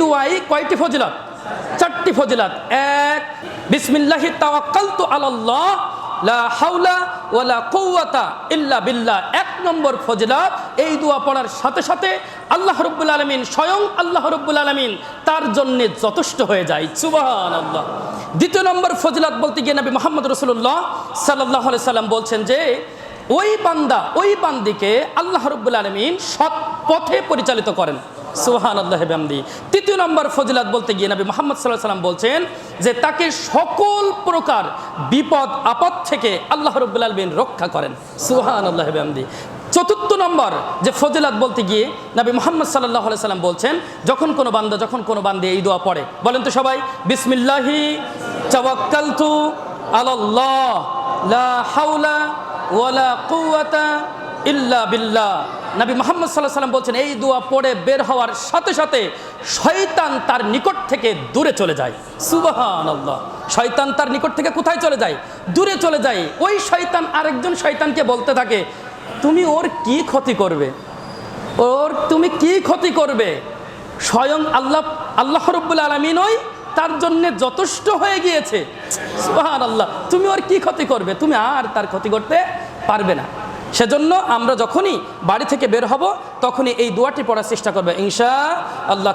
দুয়াই কয়টি ফজিলত? চারটি ফজিলত। এক, বিসমিল্লাহি তাওয়াক্কালতু আলাল্লাহ, লা হাওলা ওয়ালা কুওয়াতা ইল্লা বিল্লাহ। এক নম্বর ফজিলত, এই দোয়া পড়ার সাথে সাথে আল্লাহ রব্বুল আলামিন স্বয়ং আল্লাহ রব্বুল আলামিন তার জন্য যথেষ্ট হয়ে যায়। সুবহানাল্লাহ। দ্বিতীয় নম্বর ফজিলত বলতে গিয়ে নবী মোহাম্মদ রসুল্লাহ সাল্লাহ সাল্লাম বলছেন যে, ওই বান্দা, ওই বান্দিকে আল্লাহ রব্বুল আলমিন সৎ পথে পরিচালিত করেন। সুহান আল্লাহ তৃতীয় নম্বর ফজিলাত বলতে গিয়ে নবী মোহাম্মদ সাল্লাহ সাল্লাম বলছেন যে তাকে সকল প্রকার বিপদ, আপদ থেকে আল্লাহ রব্বুল রক্ষা করেন। সুহান আল্লাহ বামদি চতুর্থ নম্বর যে ফজিলাত বলতে গিয়ে নবী মোহাম্মদ সাল্লাহ সাল্লাম বলছেন, যখন কোনো বান্দা, যখন কোনো বান্দে এই দোয়া পড়ে, বলেন তো সবাই, বিসমিল্লাহি তাওয়াক্কালতু আলাল্লাহ, লা হাওলা ওয়ালা কুওয়াতা ইল্লা বিল্লাহ। নবী মোহাম্মদ সাল্লাহ সাল্লাম বলছেন, এই দোয়া পড়ে বের হওয়ার সাথে সাথে শয়তান তার নিকট থেকে দূরে চলে যায়। সুবাহান আল্লাহ শয়তান তার নিকট থেকে কোথায় চলে যায়? দূরে চলে যায়। ওই শয়তান আরেকজন শয়তানকে বলতে থাকে, তুমি ওর কি ক্ষতি করবে? ওর তুমি কি ক্ষতি করবে? স্বয়ং আল্লাহ আল্লাহ রব্বুল আলমিন ওই তার জন্য যথেষ্ট হয়ে গিয়েছে। সুহান আল্লাহ তুমি ওর কি ক্ষতি করবে? তুমি আর তার ক্ষতি করতে পারবে না। সেজন্য আমরা যখনই বাড়ি থেকে বের হব, তখনই এই দোয়াটি পড়ার চেষ্টা করবে। ইনশা আল্লাহ